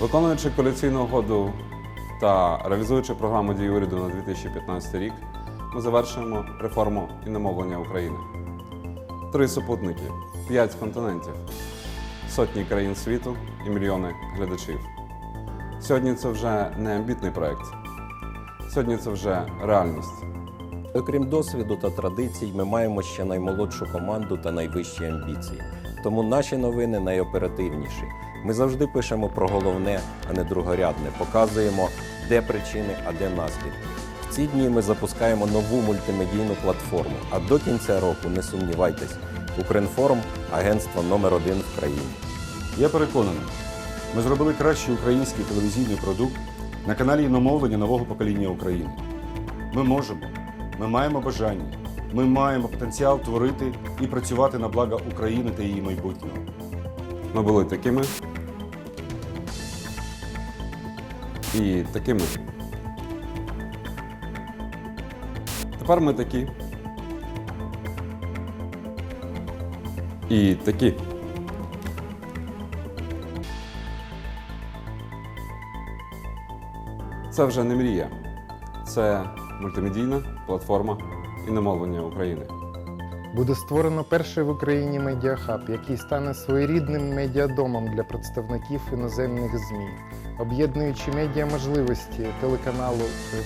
Виконуючи коаліційну угоду та реалізуючи програму дій уряду на 2015 рік, ми завершуємо реформу іномовлення України. Три супутники, п'ять континентів, сотні країн світу і мільйони глядачів. Сьогодні це вже не амбітний проект. Сьогодні це вже реальність. Окрім досвіду та традицій, ми маємо ще наймолодшу команду та найвищі амбіції. Тому наші новини найоперативніші. Ми завжди пишемо про головне, а не другорядне, показуємо, де причини, а де наслідки. В ці дні ми запускаємо нову мультимедійну платформу. А до кінця року не сумнівайтесь, Укрінформ агентство номер один в країні. Я переконаний, ми зробили кращий український телевізійний продукт на каналі іномовлення нового покоління України. Ми можемо, ми маємо бажання, ми маємо потенціал творити і працювати на благо України та її майбутнього. Ми були такими і такими. Тепер ми такі. І такі. Це вже не мрія. Це мультимедійна платформа іномовлення України. Буде створено перший в Україні медіахаб, який стане своєрідним медіадомом для представників іноземних ЗМІ, об'єднуючи медіаможливості телеканалу,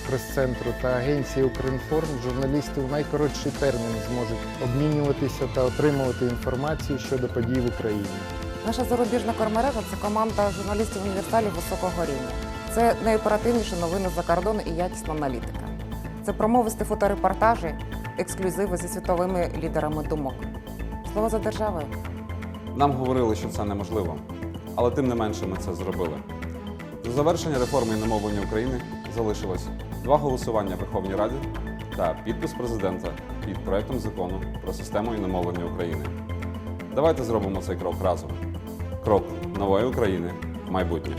прес-центру та агенції Укрінформ, журналісти в найкоротший термін зможуть обмінюватися та отримувати інформацію щодо подій в Україні. Наша зарубіжна кормережа це команда журналістів універсалів високого рівня. Це найоперативніші новини за кордону і якісна аналітика. Це промовисті фоторепортажі, ексклюзиви зі світовими лідерами думок. Слово за державою. Нам говорили, що це неможливо, але тим не менше ми це зробили. До завершення реформи іномовлення України залишилось два голосування в Верховній Раді та підпис президента під проектом закону про систему іномовлення України. Давайте зробимо цей крок разом. Крок нової України в майбутнє.